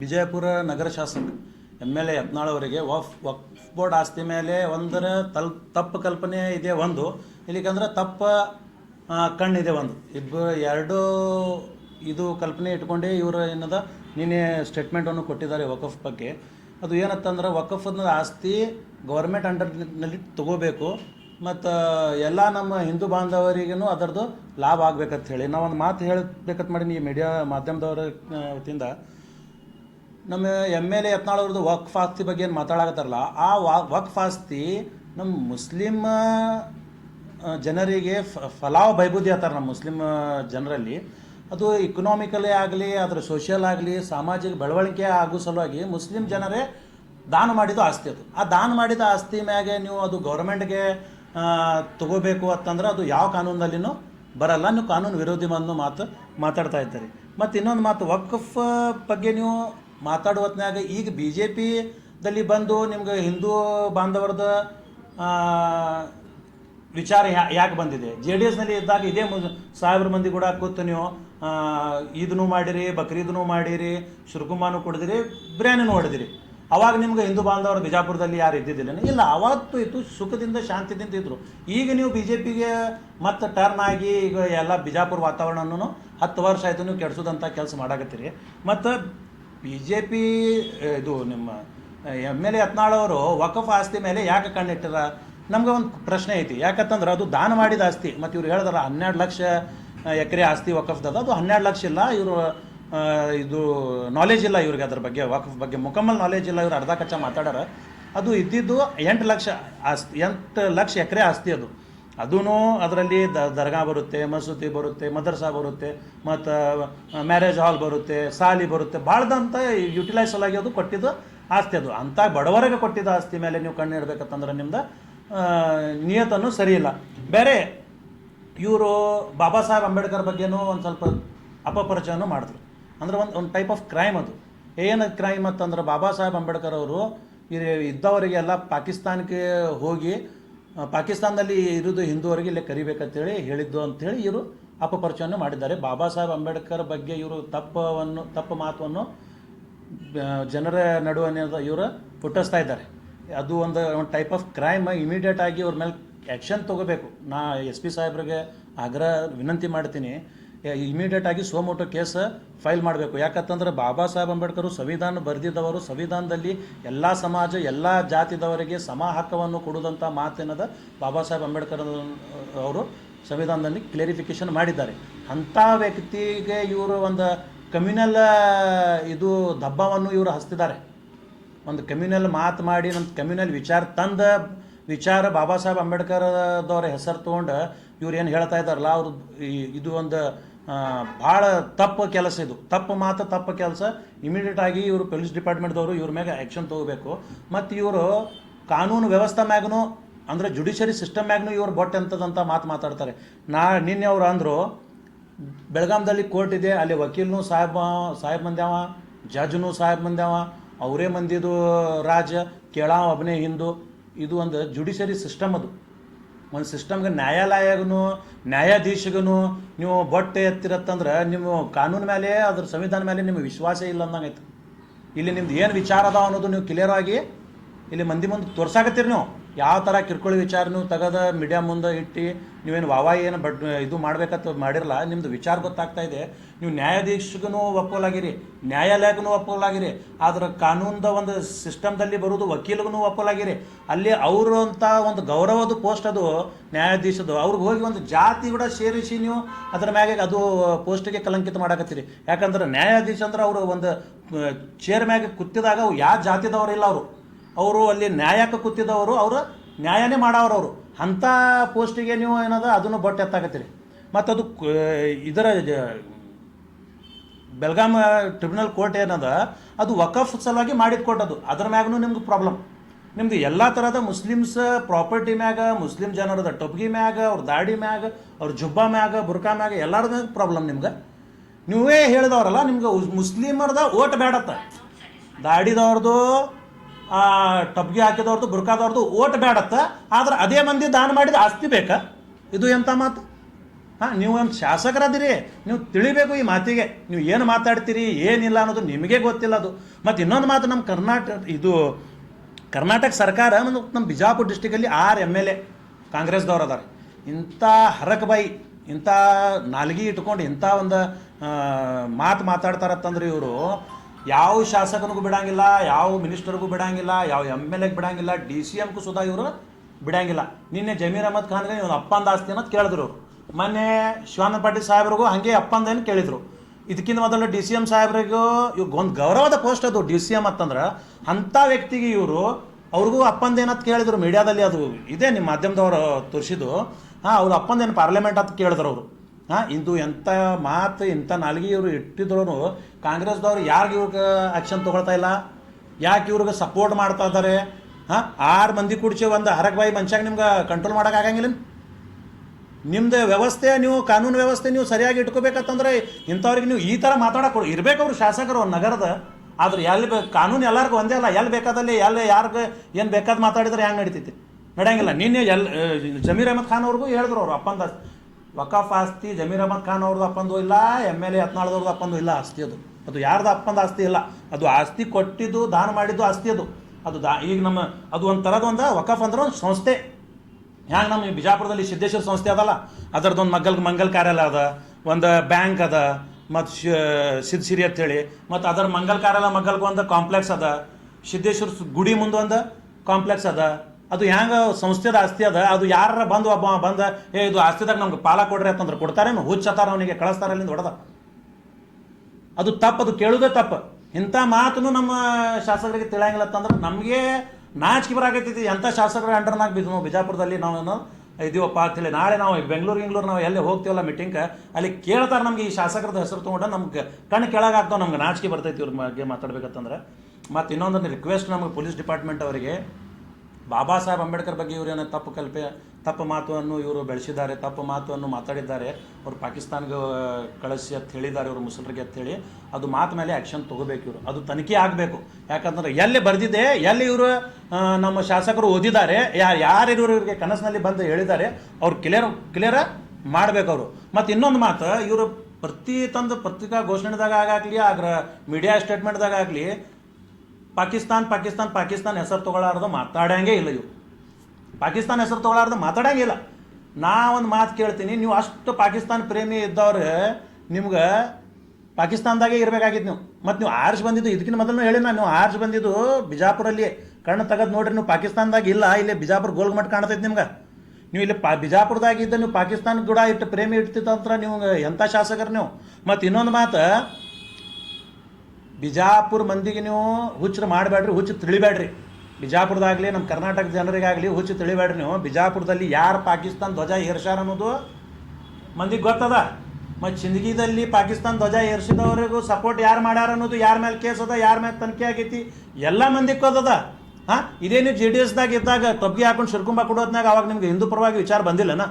ವಿಜಯಪುರ ನಗರ ಶಾಸಕ M L A ಯತ್ನಾಳವರಿಗೆ ವಫ್, ವಕ್ಫ್ ಬೋರ್ಡ್ ಆಸ್ತಿ ಮೇಲೆ ಒಂದರ ತಲ್, ತಪ್ಪು ಕಲ್ಪನೆ ಇದೆ ಒಂದು. ಇಲ್ಲಿಕಂದ್ರೆ ತಪ್ಪ ಕಣ್ಣಿದೆ ಒಂದು. ಇಬ್ಬರು, ಎರಡು ಇದು ಕಲ್ಪನೆ ಇಟ್ಕೊಂಡೆ ಇವರು ಏನದ, ನಿನ್ನೆ ಸ್ಟೇಟ್ಮೆಂಟನ್ನು ಕೊಟ್ಟಿದ್ದಾರೆ ವಕಫ್ ಬಗ್ಗೆ. ಅದು ಏನತ್ತಂದ್ರೆ ವಕಫ್ ಅನ್ನೋದು ಆಸ್ತಿ ಗೌರ್ಮೆಂಟ್ ಅಂಡರ್ನಲ್ಲಿ ತಗೋಬೇಕು. ಮತ್ತು, ಎಲ್ಲ ನಮ್ಮ ಹಿಂದೂ ಬಾಂಧವರಿಗೂ ಅದರದ್ದು ಲಾಭ ಆಗ್ಬೇಕಂತ ಹೇಳಿ. ನಾವೊಂದು ಮಾತು ಹೇಳಬೇಕಂತ ಮಾಡೀನಿ ಈ ಮೀಡಿಯಾ ಮಾಧ್ಯಮದವರ ವತಿಯಿಂದ. ನಮ್ಮ ಎಂ ಎಲ್ ಎ ಯತ್ನಾಳವ್ರದ್ದು ವಕ್ಫ್ ಆಸ್ತಿ ಬಗ್ಗೆ ಏನು ಮಾತಾಡಕತ್ತಾರಲ್ಲ, ಆ ವಕ್ಫ್ ಆಸ್ತಿ ನಮ್ಮ ಮುಸ್ಲಿಮ್ ಜನರಿಗೆ ಫಲಾವ್ ಬೈಬೂದಿ ಆತಾರೆ ನಮ್ಮ ಮುಸ್ಲಿಂ ಜನರಲ್ಲಿ. ಅದು ಇಕನಾಮಿಕಲಿ ಆಗಲಿ, ಅದರ ಸೋಷಿಯಲ್ ಆಗಲಿ, ಸಾಮಾಜಿಕ ಬೆಳವಣಿಗೆ ಆಗೋ ಸಲುವಾಗಿ ಮುಸ್ಲಿಂ ಜನರೇ ದಾನ ಮಾಡಿದ ಆಸ್ತಿ ಅದು. ಆ ದಾನ ಮಾಡಿದ ಆಸ್ತಿ ಮ್ಯಾಗೆ ನೀವು ಅದು ಗೌರ್ಮೆಂಟ್ಗೆ ತಗೋಬೇಕು ಅಂತಂದ್ರೆ ಅದು ಯಾವ ಕಾನೂನಲ್ಲಿನೂ ಬರಲ್ಲ. ನೀವು ಕಾನೂನು ವಿರೋಧಿ ಬಂದು ಮಾತು ಮಾತಾಡ್ತಾ ಇದ್ದಾರೆ. ಮತ್ತು ಇನ್ನೊಂದು ಮಾತು, ವಕ್ಫ್ ಬಗ್ಗೆ ನೀವು ಮಾತಾಡುವ ಹೊತ್ನ್ಯಾಗ ಈಗ ಬಿ ಜೆ ಪಿದಲ್ಲಿ ಬಂದು ನಿಮ್ಗೆ ಹಿಂದೂ ಬಾಂಧವರದ ವಿಚಾರ ಯಾಕೆ ಬಂದಿದೆ? ಜೆ ಡಿ ಎಸ್ನಲ್ಲಿ ಇದ್ದಾಗ ಇದೇ ಸಾವಿರ ಮಂದಿ ಕೂಡ ಕೂತು ನೀವು ಇದನ್ನು ಮಾಡಿರಿ, ಬಕ್ರೀದನು ಮಾಡಿರಿ ಶುರ್ಕುಮಾನು ಕುಡಿದಿರಿ, ಬಿರಿಯಾನಿನೂ ಹೊಡೆದಿರಿ ಅವಾಗ ನಿಮ್ಗೆ ಹಿಂದೂ ಬಾಂಧವರು ಬಿಜಾಪುರದಲ್ಲಿ ಯಾರು ಇದ್ದಿದ್ದಿಲ್ಲ ಇಲ್ಲ, ಅವತ್ತು ಇತ್ತು, ಸುಖದಿಂದ, ಶಾಂತಿದಿಂದ ಇದ್ದರು ಈಗ ನೀವು ಬಿ ಜೆ ಪಿಗೆ ಮತ್ತೆ ಟರ್ನ್ ಆಗಿ ಈಗ ಎಲ್ಲ ಬಿಜಾಪುರ ವಾತಾವರಣನೂ ಹತ್ತು ವರ್ಷ ಆಯಿತು ನೀವು ಕೆಡಿಸೋದಂಥ ಕೆಲಸ ಮಾಡಾಕತ್ತೀರಿ. ಮತ್ತು ಬಿ ಜೆ ಪಿ ಇದು ನಿಮ್ಮ ಎಂ ಎಲ್ ಎ ಯತ್ನಾಳವರು ವಕಫ್ ಆಸ್ತಿ ಮೇಲೆ ಯಾಕೆ ಕಣ್ಣಿಟ್ಟರ ನಮ್ಗೆ ಒಂದು ಪ್ರಶ್ನೆ ಐತಿ. ಯಾಕಂತಂದ್ರೆ ಅದು ದಾನ ಮಾಡಿದ ಆಸ್ತಿ. ಮತ್ತು ಇವ್ರು ಹೇಳಿದಾರ, ಹನ್ನೆರಡು ಲಕ್ಷ ಎಕರೆ ಆಸ್ತಿ ವಕಫ್ದದ. ಅದು ಹನ್ನೆರಡು ಲಕ್ಷ ಇಲ್ಲ, ಇವರು ಇದು ನಾಲೆಜ್ ಇಲ್ಲ ಇವ್ರಿಗೆ ಅದ್ರ ಬಗ್ಗೆ, ವಕಫ್ ಬಗ್ಗೆ. ಮುಕಮ್ಮಲ್ ನಾಲೆಜ್ ಇಲ್ಲ, ಇವ್ರು ಅರ್ಧ ಕಚ್ಚಾ ಮಾತಾಡಾರ. ಅದು ಇದ್ದಿದ್ದು ಎಂಟು ಲಕ್ಷ ಆಸ್ತಿ, ಎಂಟು ಲಕ್ಷ ಎಕರೆ ಆಸ್ತಿ ಅದು. ಅದೂ ಅದರಲ್ಲಿ ದ, ದರ್ಗಾ ಬರುತ್ತೆ ಮಸೂತಿ ಬರುತ್ತೆ, ಮದರ್ಸಾ ಬರುತ್ತೆ, ಮತ್ತು ಮ್ಯಾರೇಜ್ ಹಾಲ್ ಬರುತ್ತೆ, ಸಾಲಿ ಬರುತ್ತೆ. ಭಾಳದಂತ ಯುಟಿಲೈಸ್ ಆಗಿ ಅದು ಕೊಟ್ಟಿದ್ದು ಆಸ್ತಿ ಅದು. ಅಂಥ ಬಡವರಿಗೆ ಕೊಟ್ಟಿದ್ದ ಆಸ್ತಿ ಮೇಲೆ ನೀವು ಕಣ್ಣು ಇಡಬೇಕಂತಂದ್ರೆ ನಿಮ್ದು ನಿಯತನು ಸರಿಯಿಲ್ಲ ಬೇರೆ, ಇವರು ಬಾಬಾ ಸಾಹೇಬ್ ಅಂಬೇಡ್ಕರ್ ಬಗ್ಗೆನೂ ಒಂದು ಸ್ವಲ್ಪ ಅಪಪರಿಚಯನೂ ಮಾಡಿದ್ರು. ಅಂದ್ರೆ ಒಂದು ಒಂದು ಟೈಪ್ ಆಫ್ ಕ್ರೈಮ್ ಅದು. ಏನು ಕ್ರೈಮ್ ಅಂತಂದ್ರೆ ಬಾಬಾ ಸಾಹೇಬ್ ಅಂಬೇಡ್ಕರ್ ಅವರು ಇದ್ದವರಿಗೆಲ್ಲ ಪಾಕಿಸ್ತಾನಕ್ಕೆ ಹೋಗಿ ಪಾಕಿಸ್ತಾನದಲ್ಲಿ ಇರೋದು ಹಿಂದೂವರೆಗೆ ಇಲ್ಲೇ ಕರಿಬೇಕಂತೇಳಿ ಹೇಳಿದ್ದು ಅಂಥೇಳಿ ಇವರು ಅಪಪರ್ಚಯವನ್ನು ಮಾಡಿದ್ದಾರೆ. ಬಾಬಾ ಸಾಹೇಬ್ ಅಂಬೇಡ್ಕರ್ ಬಗ್ಗೆ ಇವರು ತಪ್ಪವನ್ನು, ತಪ್ಪು ಮಾತನ್ನು ಜನರ ನಡುವೆ ಇವರು ಹುಟ್ಟಿಸ್ತಾ ಇದ್ದಾರೆ. ಅದು ಒಂದು ಒಂದು ಟೈಪ್ ಆಫ್ ಕ್ರೈಮ್ ಇಮಿಡಿಯೇಟ್ ಆಗಿ ಅವ್ರ ಮೇಲೆ ಆ್ಯಕ್ಷನ್ ತೊಗೋಬೇಕು. ನಾ ಎಸ್ ಪಿ ಸಾಹೇಬ್ರಿಗೆ ಆಗ್ರಹ, ವಿನಂತಿ ಮಾಡ್ತೀನಿ. ಇಮಿಡಿಯೇಟ್ ಆಗಿ ಸೋಮೋಟೋ ಕೇಸ್ ಫೈಲ್ ಮಾಡಬೇಕು. ಯಾಕಂತಂದ್ರೆ ಬಾಬಾ ಸಾಹೇಬ್ ಅಂಬೇಡ್ಕರ್ ಸಂವಿಧಾನ ಬರೆದಿದ್ದವರು, ಸಂವಿಧಾನದಲ್ಲಿ ಎಲ್ಲ ಸಮಾಜ, ಎಲ್ಲ ಜಾತಿದವರಿಗೆ ಸಮ ಹಕ್ಕವನ್ನು ಕೊಡುವಂಥ ಮಾತೇನದ ಬಾಬಾ ಸಾಹೇಬ್ ಅಂಬೇಡ್ಕರ್ ಅವರು ಸಂವಿಧಾನದಲ್ಲಿ ಕ್ಲಾರಿಫಿಕೇಶನ್ ಮಾಡಿದ್ದಾರೆ. ಅಂಥ ವ್ಯಕ್ತಿಗೆ ಇವರು ಒಂದು ಕಮ್ಯುನಲ್ ಇದು ದಬ್ಬವನ್ನು ಇವರು ಹಸ್ತಿದ್ದಾರೆ ಒಂದು ಕಮ್ಯುನಲ್ ಮಾತು ಮಾಡಿ ನಮ್ಮ ಕಮ್ಯುನಲ್ ವಿಚಾರ ತಂದ ವಿಚಾರ ಬಾಬಾ ಸಾಹೇಬ್ ಅಂಬೇಡ್ಕರ್ದವ್ರ ಹೆಸರು ತೊಗೊಂಡು ಇವ್ರು ಏನು ಹೇಳ್ತಾ ಇದ್ದಾರಲ್ಲ, ಅವ್ರು ಇದು ಒಂದು ಭಾಳ ತಪ್ಪು ಕೆಲಸ ಇದು. ತಪ್ಪು ಮಾತು ತಪ್ಪು ಕೆಲಸ. ಇಮಿಡಿಯೇಟ್ ಆಗಿ ಇವರು ಪೊಲೀಸ್ ಡಿಪಾರ್ಟ್ಮೆಂಟ್ದವರು ಇವ್ರ ಮ್ಯಾಗ ಆ್ಯಕ್ಷನ್ ತೊಗೋಬೇಕು. ಮತ್ತು ಇವರು ಕಾನೂನು ವ್ಯವಸ್ಥೆ ಮ್ಯಾಗೂ ಅಂದರೆ ಜುಡಿಷರಿ ಸಿಸ್ಟಮ್ ಮ್ಯಾಗ್ನು ಇವ್ರು ಬೊಟ್ಟೆ ಅಂತದಂತ ಮಾತು ಮಾತಾಡ್ತಾರೆ. ನಾ, ನಿನ್ನೆ ಅವ್ರು ಅಂದರು ಬೆಳಗಾಂದಲ್ಲಿ ಕೋರ್ಟ್ ಇದೆ, ಅಲ್ಲಿ ವಕೀಲ್ನು ಸಾಹೇಬ, ಸಾಹೇಬ್ ಮಂದ್ಯಾವ ಜಜ್ನು ಸಾಹೇಬ್ ಮಂದ್ಯಾವ, ಅವರೇ ಮಂದಿದು ರಾಜ, ಕೇಳಾವ ಒಬ್ಬನೇ ಹಿಂದೂ. ಇದು ಒಂದು ಜುಡಿಷರಿ ಸಿಸ್ಟಮ್ ಅದು. ಒಂದು ಸಿಸ್ಟಮ್ಗೆ ನ್ಯಾಯಾಲಯಗೂ ನ್ಯಾಯಾಧೀಶಗೂ ನೀವು ಬೊಟ್ಟೆ ಎತ್ತಿರತ್ತಂದ್ರೆ ನಿಮ್ಮ ಕಾನೂನು ಮೇಲೆ ಅದ್ರ ಸಂವಿಧಾನ ಮೇಲೆ ನಿಮಗೆ ವಿಶ್ವಾಸ ಇಲ್ಲ ಅಂದಂಗೈತೆ ಇಲ್ಲಿ ನಿಮ್ದು ಏನು ವಿಚಾರ ಅದಾವ ಅನ್ನೋದು ನೀವು ಕ್ಲಿಯರ್ ಆಗಿ ಇಲ್ಲಿ ಮಂದಿ ಮುಂದೆ ತೋರ್ಸಾಕತ್ತೀರಿ ನೀವು. ಯಾವ ಥರ ಕಿರ್ಕೊಳ್ಳಿ ವಿಚಾರ ನೀವು ತೆಗೆದ ಮೀಡಿಯಾ ಮುಂದೆ ಇಟ್ಟು ನೀವೇನು ವಾವಾ ಏನು ಬಡ್, ಇದು ಮಾಡ್ಬೇಕಂತ ಮಾಡಿರಲ್ಲ ನಿಮ್ಮದು ವಿಚಾರ ಗೊತ್ತಾಗ್ತಾ ಇದೆ. ನೀವು ನ್ಯಾಯಾಧೀಶಗೂ ಒಪ್ಪಲಾಗಿರಿ ನ್ಯಾಯಾಲಯಕ್ಕೂ ಒಪ್ಪಲಾಗಿರಿ, ಆದ್ರೆ ಕಾನೂನದ ಒಂದು ಸಿಸ್ಟಮ್ದಲ್ಲಿ ಬರೋದು ವಕೀಲಿಗೂ ಒಪ್ಪಲಾಗಿರಿ. ಅಲ್ಲಿ ಅವರು ಅಂತ ಒಂದು ಗೌರವದ ಪೋಸ್ಟ್ ಅದು, ನ್ಯಾಯಾಧೀಶದು. ಅವ್ರಿಗೆ ಹೋಗಿ ಒಂದು ಜಾತಿ ಕೂಡ ಸೇರಿಸಿ ನೀವು ಅದರ ಮ್ಯಾಗೆ ಅದು ಪೋಸ್ಟಿಗೆ ಕಲಂಕಿತ ಮಾಡಾಕತ್ತೀರಿ. ಯಾಕಂದ್ರೆ ನ್ಯಾಯಾಧೀಶ ಅಂದ್ರೆ ಅವರು ಒಂದು ಚೇರ್ ಮ್ಯಾಗೆ ಕುತ್ತಿದಾಗ ಅವು ಯಾವ ಜಾತಿದವರು ಇಲ್ಲ ಅವರು. ಅವರು ಅಲ್ಲಿ ನ್ಯಾಯಕ್ಕೆ ಕೂತಿದ್ದವರು ಅವರು ನ್ಯಾಯನೇ ಅವರು. ಅಂಥ ಪೋಸ್ಟಿಗೆ ನೀವು ಏನದ, ಅದನ್ನು ಬಟ್ ಎತ್ತಾಕತ್ತೀರಿ. ಮತ್ತು ಅದು ಇದರ ಬೆಲ್ಗಾಮ್ ಟ್ರಿಬ್ಯುನಲ್ ಕೋರ್ಟ್ ಏನದ, ಅದು ವಕಫ್ ಸಲುವಾಗಿ ಮಾಡಿದ ಕೋರ್ಟ್ ಅದು. ಅದ್ರ ಮ್ಯಾಗೂ ನಿಮ್ಗೆ ಪ್ರಾಬ್ಲಮ್ ನಿಮ್ದು ಎಲ್ಲ ಥರದ ಮುಸ್ಲಿಮ್ಸ್ ಪ್ರಾಪರ್ಟಿ ಮ್ಯಾಗ ಮುಸ್ಲಿಂ ಜನರದ ಟೊಬ್ಗಿ ಮ್ಯಾಗ, ಅವ್ರ ದಾಡಿ ಮ್ಯಾಗ, ಅವ್ರ ಜುಬ್ಬಾ ಮ್ಯಾಗ ಬುರ್ಕಾ ಮ್ಯಾಗ, ಎಲ್ಲರದ ಪ್ರಾಬ್ಲಮ್ ನಿಮ್ಗೆ. ನೀವೇ ಹೇಳಿದವ್ರಲ್ಲ, ನಿಮ್ಗೆ ಮುಸ್ಲಿಮರ್ದ ಓಟ್ ಬೇಡತ್ತ ದಾಡಿದವ್ರದ್ದು ಆ ಟಬ್ಗೆ ಹಾಕಿದವ್ರದ್ದು ಬುರ್ಕಾದವ್ರದ್ದು ಓಟ್ ಬೇಡತ್ತ ಆದ್ರೆ ಅದೇ ಮಂದಿ ದಾನ ಮಾಡಿದ ಆಸ್ತಿ ಬೇಕಾ? ಇದು ಎಂಥ ಮಾತು? ಹಾಂ, ನೀವು ಒಂದು ಶಾಸಕರಾದಿರಿ. ನೀವು ತಿಳಿಬೇಕು ಈ ಮಾತಿಗೆ. ನೀವು ಏನು ಮಾತಾಡ್ತೀರಿ, ಏನಿಲ್ಲ ಅನ್ನೋದು ನಿಮಗೆ ಗೊತ್ತಿಲ್ಲ ಅದು. ಮತ್ತು ಇನ್ನೊಂದು ಮಾತು ನಮ್ಮ ಕರ್ನಾಟಕ ಇದು ಕರ್ನಾಟಕ ಸರ್ಕಾರ ನಮ್ಮ ಬಿಜಾಪುರ ಡಿಸ್ಟಿಕಲ್ಲಿ ಆರು ಎಂ ಎಲ್ ಎ ಕಾಂಗ್ರೆಸ್ದವ್ರು ಅದಾರೆ. ಇಂಥ ಹರಕಬಾಯಿ ಇಂಥ ನಾಲ್ಗಿ ಇಟ್ಕೊಂಡು ಇಂಥ ಒಂದು ಮಾತು ಮಾತಾಡ್ತಾರತ್ತಂದ್ರೆ ಇವರು ಯಾವ ಶಾಸಕನಿಗೂ ಬಿಡಂಗಿಲ್ಲ, ಯಾವ ಮಿನಿಸ್ಟರ್ಗೂ ಬಿಡಂಗಿಲ್ಲ, ಯಾವ ಎಂ ಎಲ್ ಎಗೆ ಬಿಡಂಗಿಲ್ಲ, ಡಿ ಸಿ ಎಮ್ಗೂ ಸುದಾ ಇವರು ಬಿಡಂಗಿಲ್ಲ. ನಿನ್ನೆ ಜಮೀರ್ ಅಹಮದ್ ಖಾನ್ಗೆ ಇವನು ಅಪ್ಪಂದ ಆಸ್ತಿ ಅನ್ನೋದು ಕೇಳಿದ್ರು. ಮೊನ್ನೆ ಶಿವಾನಂದ ಪಾಟೀಲ್ ಸಾಹೇಬ್ರಿಗೂ ಹಾಗೆ ಅಪ್ಪಂದೇನು ಕೇಳಿದ್ರು. ಇದಕ್ಕಿಂತ ಮೊದಲು ಡಿ ಸಿ ಎಂ ಸಾಹೇಬ್ರಿಗೂ ಇವಾಗ ಒಂದು ಗೌರವದ ಪೋಸ್ಟ್ ಅದು, ಡಿ ಸಿ ಎಂ ಅಂತಂದ್ರೆ ಅಂಥ ವ್ಯಕ್ತಿಗೆ ಇವರು ಅವ್ರಿಗೂ ಅಪ್ಪಂದೇನಂತ ಕೇಳಿದ್ರು, ಮೀಡಿಯಾದಲ್ಲಿ ಅದು ಇದೆ ನಿಮ್ಮ ಮಾಧ್ಯಮದವರು ತೋರಿಸಿದ್ದು. ಹಾಂ, ಅವ್ರು ಅಪ್ಪಂದೇನು ಪಾರ್ಲಿಮೆಂಟ್ ಅಂತ ಕೇಳಿದ್ರು ಅವರು. ಹಾಂ, ಇದು ಎಂಥ ಮಾತು ಇಂಥ ನಾಲ್ಗೆ ಇವರು ಇಟ್ಟಿದ್ರು ಕಾಂಗ್ರೆಸ್ದವ್ರು ಯಾರಿಗೆ ಇವ್ರಿಗೆ ಆ್ಯಕ್ಷನ್ ತೊಗೊಳ್ತಾ ಇಲ್ಲ? ಯಾಕೆ ಇವ್ರಿಗೆ ಸಪೋರ್ಟ್ ಮಾಡ್ತಾ ಇದ್ದಾರೆ? ಹಾಂ, ಆರು ಮಂದಿ ಕುಡ್ಚಿ ಒಂದು ಹರಕ್ ಬಾಯಿ ಮನುಷ್ಯಾಗ ನಿಮ್ಗೆ ಕಂಟ್ರೋಲ್ ಮಾಡೋಕ್ಕಾಗಂಗಿಲ್ಲ ನಿಮ್ದು ವ್ಯವಸ್ಥೆ, ನೀವು ಕಾನೂನು ವ್ಯವಸ್ಥೆ ನೀವು ಸರಿಯಾಗಿ ಇಟ್ಕೋಬೇಕಂತಂದ್ರೆ ಇಂಥವ್ರಿಗೆ ನೀವು ಈ ಥರ ಮಾತಾಡಕ್ಕೆ ಇರಬೇಕು ಅವ್ರು ಶಾಸಕರು ನಗರದ. ಆದ್ರೆ ಎಲ್ಲಿ ಕಾನೂನು ಎಲ್ಲರಿಗೂ ಒಂದೇ ಅಲ್ಲ, ಎಲ್ಲಿ ಬೇಕಾದಲ್ಲಿ ಎಲ್ಲಿ ಯಾರಿಗೆ ಏನು ಬೇಕಾದ ಮಾತಾಡಿದ್ರೆ ಹೆಂಗೆ ನಡೀತೈತಿ? ನಡೆಯಂಗಿಲ್ಲ. ನಿನ್ನೆ ಎಲ್ ಜಮೀರ್ ಅಹಮದ್ ಖಾನ್ ಅವ್ರಿಗೂ ಹೇಳಿದ್ರು ಅವರು ಅಪ್ಪಂದ ವಕಾಫ್ ಆಸ್ತಿ, ಜಮೀರ್ ಅಹಮದ್ ಖಾನ್ ಅವ್ರದ್ದು ಅಪ್ಪಂದು ಇಲ್ಲ, ಎಂ ಎಲ್ ಎ ಹತ್ನಾಳ್ದವ್ರದ್ದು ಅಪ್ಪಂದು ಇಲ್ಲ ಆಸ್ತಿ ಅದು. ಅದು ಯಾರ್ದು ಅಪ್ಪಂದ ಆಸ್ತಿ ಇಲ್ಲ. ಅದು ಆಸ್ತಿ ಕೊಟ್ಟಿದ್ದು, ದಾನ ಮಾಡಿದ್ದು ಆಸ್ತಿ ಅದು. ಅದು ದಾ ಈಗ ನಮ್ಮ, ಅದು ಒಂದು ಒಂದು ವಕಾಫ್ ಅಂದ್ರೆ ಒಂದು ಸಂಸ್ಥೆ. ಹ್ಯಾಂಗ ನಮ್ಮ ಬಿಜಾಪುರದಲ್ಲಿ ಸಿದ್ದೇಶ್ವರ ಸಂಸ್ಥೆ ಅದಲ್ಲ. ಅದರದ್ದೊಂದು ಮಗ್ಗಲ್ ಮಂಗಲ್ ಕಾರ್ಯಾಲಯ ಅದ. ಒಂದು ಬ್ಯಾಂಕ್ ಅದ. ಮತ್ತು ಸಿದ್ ಸಿರಿ ಅಂತೇಳಿ. ಮತ್ತು ಅದರ ಮಂಗಲ್ ಕಾರ್ಯಾಲಯ ಮಗ್ಗಲ್ಗೆ ಒಂದು ಕಾಂಪ್ಲೆಕ್ಸ್ ಅದ. ಸಿದ್ದೇಶ್ವರ ಗುಡಿ ಮುಂದೆ ಒಂದು ಕಾಂಪ್ಲೆಕ್ಸ್ ಅದ. ಅದು ಹ್ಯಾಂಗ ಸಂಸ್ಥೆದ ಆಸ್ತಿ ಅದ, ಅದು ಯಾರ ಬಂದು ಒಬ್ಬ ಬಂದ, ಏ, ಇದು ಆಸ್ತಿದಾಗ ನಮ್ಗೆ ಪಾಲ ಕೊಡ್ರಿ ಅಂತಂದ್ರೆ ಕೊಡ್ತಾರೇನು? ಹುಚ್ಚತಾರ ಅವನಿಗೆ, ಕಳಿಸ್ತಾರ ಅಲ್ಲಿಂದ ಹೊಡೆದ. ಅದು ತಪ್ಪು, ಅದು ಕೇಳುದ ತಪ್ಪು. ಇಂಥ ಮಾತನ್ನು ನಮ್ಮ ಶಾಸಕರಿಗೆ ತಿಳಿಯಂಗಿಲ್ಲ ಅಂತಂದ್ರೆ ನಮಗೆ ನಾಚಿಕೆ ಬರಾಗೈತಿ ಎಂಥ ಶಾಸಕರ ಅಂಡರ್ನಾಗ ಬಿದ್ದು ನಾವು ಬಿಜಾಪುರದಲ್ಲಿ ನಾವು ಇದೀವಪ್ಪ ಅಂತೇಳಿ ನಾಳೆ ನಾವು ಬೆಂಗಳೂರು ಬೆಂಗಳೂರು ನಾವು ಎಲ್ಲಿ ಹೋಗ್ತೀವಲ್ಲ ಮೀಟಿಂಗ್ ಅಲ್ಲಿ ಕೇಳ್ತಾರೆ ನಮ್ಗೆ ಈ ಶಾಸಕರದ ಹೆಸರು ತೊಗೊಂಡು ನಮ್ಗೆ ಕಣ್ಣು ಕೆಳಗಾಗ್ತಾವ ನಮ್ಗೆ ನಾಚಿಕೆ ಬರ್ತೈತಿ ಇವ್ರ ಬಗ್ಗೆ ಮಾತಾಡ್ಬೇಕಂತಂದ್ರೆ. ಮತ್ತು ಇನ್ನೊಂದೊಂದು ರಿಕ್ವೆಸ್ಟ್ ನಮಗೆ ಪೊಲೀಸ್ ಡಿಪಾರ್ಟ್ಮೆಂಟ್ ಅವರಿಗೆ ಬಾಬಾ ಸಾಹೇಬ್ ಅಂಬೇಡ್ಕರ್ ಬಗ್ಗೆ ಇವರೇನೋ ತಪ್ಪು ಕಲ್ಪೆ, ತಪ್ಪು ಮಾತನ್ನು ಇವರು ಬೆಳೆಸಿದ್ದಾರೆ, ತಪ್ಪು ಮಾತನ್ನು ಮಾತಾಡಿದ್ದಾರೆ, ಅವರು ಪಾಕಿಸ್ತಾನ್ಗೆ ಕಳಿಸಿ ಅಂತ ಹೇಳಿದ್ದಾರೆ ಇವರು ಮುಸಲ್ರಿಗೆ ಅಂತ ಹೇಳಿ, ಅದು ಮಾತು ಮೇಲೆ ಆ್ಯಕ್ಷನ್ ತಗೋಬೇಕು ಇವರು. ಅದು ತನಿಖೆ ಆಗಬೇಕು. ಯಾಕಂದ್ರೆ ಎಲ್ಲಿ ಬರೆದಿದೆ, ಎಲ್ಲಿ ಇವರು ನಮ್ಮ ಶಾಸಕರು ಓದಿದ್ದಾರೆ, ಯಾರು ಯಾರು ಇವರು ಇವರಿಗೆ ಕನಸಿನಲ್ಲಿ ಬಂದು ಹೇಳಿದ್ದಾರೆ, ಅವ್ರು ಕ್ಲಿಯರ್ ಕ್ಲಿಯರ್ ಮಾಡಬೇಕು ಅವರು. ಮತ್ತು ಇನ್ನೊಂದು ಮಾತು, ಇವರು ಪ್ರತಿ ತಂದು ಪತ್ರಿಕಾ ಘೋಷಣೆದಾಗ ಆಗಲಿ ಆಗ್ರ ಮೀಡಿಯಾ ಸ್ಟೇಟ್ಮೆಂಟ್ದಾಗ ಆಗಲಿ ಪಾಕಿಸ್ತಾನ್ ಪಾಕಿಸ್ತಾನ್ ಪಾಕಿಸ್ತಾನ್ ಹೆಸರು ತೊಗೊಳಾರ್ದು ಮಾತಾಡಂಗೇ ಇಲ್ಲ ಇವು ಪಾಕಿಸ್ತಾನ ಹೆಸರು ತೊಗೊಳಾರ್ದು ಮಾತಾಡಂಗೇ ಇಲ್ಲ. ನಾ ಒಂದು ಮಾತು ಕೇಳ್ತೀನಿ, ನೀವು ಅಷ್ಟು ಪಾಕಿಸ್ತಾನ ಪ್ರೇಮಿ ಇದ್ದವ್ರು, ನಿಮ್ಗೆ ಪಾಕಿಸ್ತಾನದಾಗೆ ಇರಬೇಕಾಗಿತ್ತು ನೀವು. ಮತ್ತು ನೀವು ಆರ್ಸ್ ಬಂದಿದ್ದು ಇದಕ್ಕಿಂತ ಮೊದಲು ಹೇಳಿ ನಾನು ನೀವು ಆರ್ಸ್ ಬಂದಿದ್ದು ಬಿಜಾಪುರಲ್ಲಿ ಕಣ್ಣು ತೆಗೆದು ನೋಡ್ರಿ, ನೀವು ಪಾಕಿಸ್ತಾನದಾಗ ಇಲ್ಲ, ಇಲ್ಲಿ ಬಿಜಾಪುರ ಗೋಲ್ಮಟ್ ಕಾಣ್ತೈತೆ ನಿಮ್ಗೆ. ನೀವು ಇಲ್ಲಿ ಪಾ ಬಿಜಾಪುರದಾಗಿದ್ದ ನೀವು ಪಾಕಿಸ್ತಾನ ಕೂಡ ಇಟ್ಟು ಪ್ರೇಮಿ ಇಡ್ತಿತ್ತಂತ್ರ ನೀವು ಎಂಥ ಶಾಸಕರು ನೀವು? ಮತ್ತು ಇನ್ನೊಂದು ಮಾತು ಬಿಜಾಪುರ ಮಂದಿಗೆ ನೀವು ಹುಚ್ಚರು ಮಾಡಬೇಡ್ರಿ, ಹುಚ್ಚು ತಿಳಿಬೇಡ್ರಿ. ಬಿಜಾಪುರದಾಗಲಿ ನಮ್ಮ ಕರ್ನಾಟಕ ಜನರಿಗಾಗಲಿ ಹುಚ್ಚು ತಿಳಿಬೇಡ್ರಿ ನೀವು. ಬಿಜಾಪುರದಲ್ಲಿ ಯಾರು ಪಾಕಿಸ್ತಾನ ಧ್ವಜ ಏರ್ಸ್ಯಾರ ಅನ್ನೋದು ಮಂದಿಗೆ ಗೊತ್ತದ? ಮತ್ತು ಚಿಂದಗಿದಲ್ಲಿ ಪಾಕಿಸ್ತಾನ ಧ್ವಜ ಏರ್ಸಿದವರಿಗೂ ಸಪೋರ್ಟ್ ಯಾರು ಮಾಡ್ಯಾರ ಅನ್ನೋದು ಯಾರ ಮೇಲೆ ಕೇಸ್ ಅದ, ಯಾರ ಮೇಲೆ ತನಿಖೆ ಆಗೈತಿ, ಎಲ್ಲ ಮಂದಿಗೆ ಗೊತ್ತದ? ಹಾಂ? ಇದೇನು ಜೆ ಡಿ ಎಸ್ದಾಗ ಇದ್ದಾಗ ಟೊಬ್ಗೆ ಹಾಕೊಂಡು ಶಿರ್ಕುಂಬ ಕೊಡೋದ್ನಾಗ ಅವಾಗ ನಿಮ್ಗೆ ಹಿಂದೂ ಪರವಾಗಿ ವಿಚಾರ ಬಂದಿಲ್ಲನ?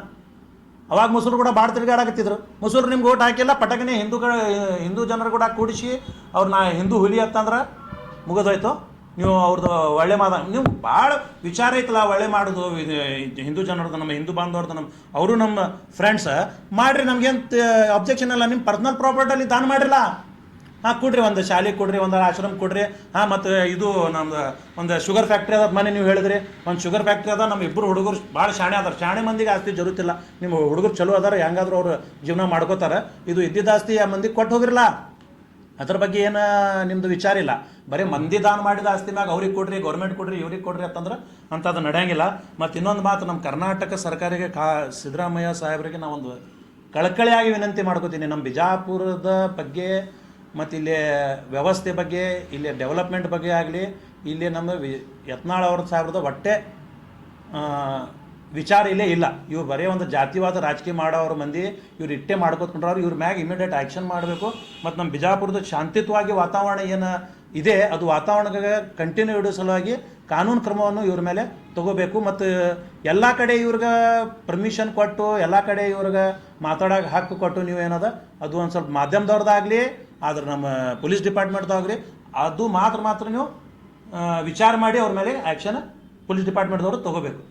ಅವಾಗ ಮುಸುರು ಕೂಡ ಭಾಳ ತಿರುಗಾಡಕತ್ತಿದ್ರು. ಮುಸುರು ನಿಮ್ಗೆ ಓಟ್ ಹಾಕಿಲ್ಲ ಪಟಕನೆ ಹಿಂದೂಗಳ ಹಿಂದೂ ಜನರು ಕೂಡ ಕೂಡಿಸಿ ಅವ್ರನ್ನ ಹಿಂದೂ ಹುಲಿ ಅಂತಂದ್ರೆ ಮುಗಿದೋಯ್ತು. ನೀವು ಅವ್ರದ್ದು ಒಳ್ಳೆ ಮಾದ, ನೀವು ಭಾಳ ವಿಚಾರ ಐತಲ್ಲ, ಒಳ್ಳೆ ಮಾಡೋದು ಹಿಂದೂ ಜನರದ್ದು ನಮ್ಮ ಹಿಂದೂ ಬಾಂಧವ್ರದ್ದು ನಮ್ಮ, ಅವರು ನಮ್ಮ ಫ್ರೆಂಡ್ಸ್ ಮಾಡಿರಿ, ನಮ್ಗೇನು ಅಬ್ಜೆಕ್ಷನ್ ಅಲ್ಲ ನಿಮ್ಮ ಪರ್ಸನಲ್ ಪ್ರಾಪರ್ಟಲ್ಲಿ ದಾನ ಮಾಡಿರಲ್ಲ? ಹಾಂ, ಕೊಡ್ರಿ ಒಂದು ಶಾಲೆ ಕೊಡ್ರಿ, ಒಂದು ಆಶ್ರಮ ಕೊಡ್ರಿ. ಹಾಂ, ಮತ್ತು ಇದು ನಮ್ದು ಒಂದು ಶುಗರ್ ಫ್ಯಾಕ್ಟ್ರಿ ಅದ ಮನೆ ನೀವು ಹೇಳಿದ್ರಿ. ಒಂದು ಶುಗರ್ ಫ್ಯಾಕ್ಟ್ರಿ ಅದ ನಮ್ಮ ಇಬ್ಬರು ಹುಡುಗರು ಭಾಳ ಶಾಣೆ ಅದಾರ. ಶಾಣೆ ಮಂದಿಗೆ ಆಸ್ತಿ ಜರುತ್ತಿಲ್ಲ ನಿಮ್ಮ ಹುಡುಗರು ಚಲೋ ಅದಾರ, ಹೆಂಗಾದ್ರೂ ಅವ್ರು ಜೀವನ ಮಾಡ್ಕೋತಾರೆ. ಇದು ಇದ್ದಿದ್ದ ಆಸ್ತಿ ಆ ಮಂದಿಗೆ ಕೊಟ್ಟು ಹೋಗಿರಲ್ಲ ಅದ್ರ ಬಗ್ಗೆ ಏನು ನಿಮ್ಮದು ವಿಚಾರ ಇಲ್ಲ. ಬರೀ ಮಂದಿ ದಾನ ಮಾಡಿದ ಆಸ್ತಿ ಮ್ಯಾಗ ಅವ್ರಿಗೆ ಕೊಡ್ರಿ ಗೌರ್ಮೆಂಟ್ ಕೊಡ್ರಿ, ಇವ್ರಿಗೆ ಕೊಡ್ರಿ ಅಂತಂದ್ರೆ ಅಂಥದ್ದು ನಡೆಯಂಗಿಲ್ಲ. ಮತ್ತು ಇನ್ನೊಂದು ಮಾತು ನಮ್ಮ ಕರ್ನಾಟಕ ಸರ್ಕಾರಿಗೆ, ಕಾ ಸಿದ್ದರಾಮಯ್ಯ ಸಾಹೇಬರಿಗೆ ನಾವೊಂದು ಕಳಕಳಿಯಾಗಿ ವಿನಂತಿ ಮಾಡ್ಕೋತೀನಿ. ನಮ್ಮ ಬಿಜಾಪುರದ ಬಗ್ಗೆ ಮತ್ತು ಇಲ್ಲಿ ವ್ಯವಸ್ಥೆ ಬಗ್ಗೆ, ಇಲ್ಲಿ ಡೆವಲಪ್ಮೆಂಟ್ ಬಗ್ಗೆ ಆಗಲಿ, ಇಲ್ಲಿ ನಮ್ಮ ವಿ, ಯತ್ನಾಳ್ ಅವ್ರ ಸಾಹೇಬ್ರದ ಒಟ್ಟೆ ವಿಚಾರ ಇಲ್ಲೇ ಇಲ್ಲ. ಇವ್ರು ಬರೀ ಒಂದು ಜಾತಿವಾದ ರಾಜಕೀಯ ಮಾಡೋರು ಮಂದಿ, ಇವ್ರು ಇಟ್ಟೆ ಮಾಡ್ಕೊತ್ಕೊಂಡ್ರವ್ರು, ಇವ್ರ ಮ್ಯಾಗ ಇಮಿಡಿಯೇಟ್ ಆ್ಯಕ್ಷನ್ ಮಾಡಬೇಕು. ಮತ್ತು ನಮ್ಮ ಬಿಜಾಪುರದ ಶಾಂತಿಯುತವಾಗಿ ವಾತಾವರಣ ಏನು ಇದೆ, ಅದು ವಾತಾವರಣಕ್ಕೆ ಕಂಟಿನ್ಯೂ ಇಡೋ ಸಲುವಾಗಿ ಕಾನೂನು ಕ್ರಮವನ್ನು ಇವ್ರ ಮೇಲೆ ತಗೋಬೇಕು. ಮತ್ತು ಎಲ್ಲ ಕಡೆ ಇವ್ರಿಗೆ ಪರ್ಮಿಷನ್ ಕೊಟ್ಟು, ಎಲ್ಲ ಕಡೆ ಇವ್ರಿಗೆ ಮಾತಾಡೋಕೆ ಹಕ್ಕು ಕೊಟ್ಟು ನೀವು ಏನದ, ಅದು ಒಂದು ಸ್ವಲ್ಪ ಮಾಧ್ಯಮದವ್ರದ್ದಾಗಲಿ ಆದ್ರೆ ನಮ್ಮ ಪೊಲೀಸ್ ಡಿಪಾರ್ಟ್ಮೆಂಟ್ದವ್ರಿ ಅದು ಮಾತ್ರ ಮಾತ್ರ ನೀವು ವಿಚಾರ ಮಾಡಿ ಅವ್ರ ಮೇಲೆ ಆ್ಯಕ್ಷನ್ ಪೊಲೀಸ್ ಡಿಪಾರ್ಟ್ಮೆಂಟ್ದವರು ತಗೋಬೇಕು.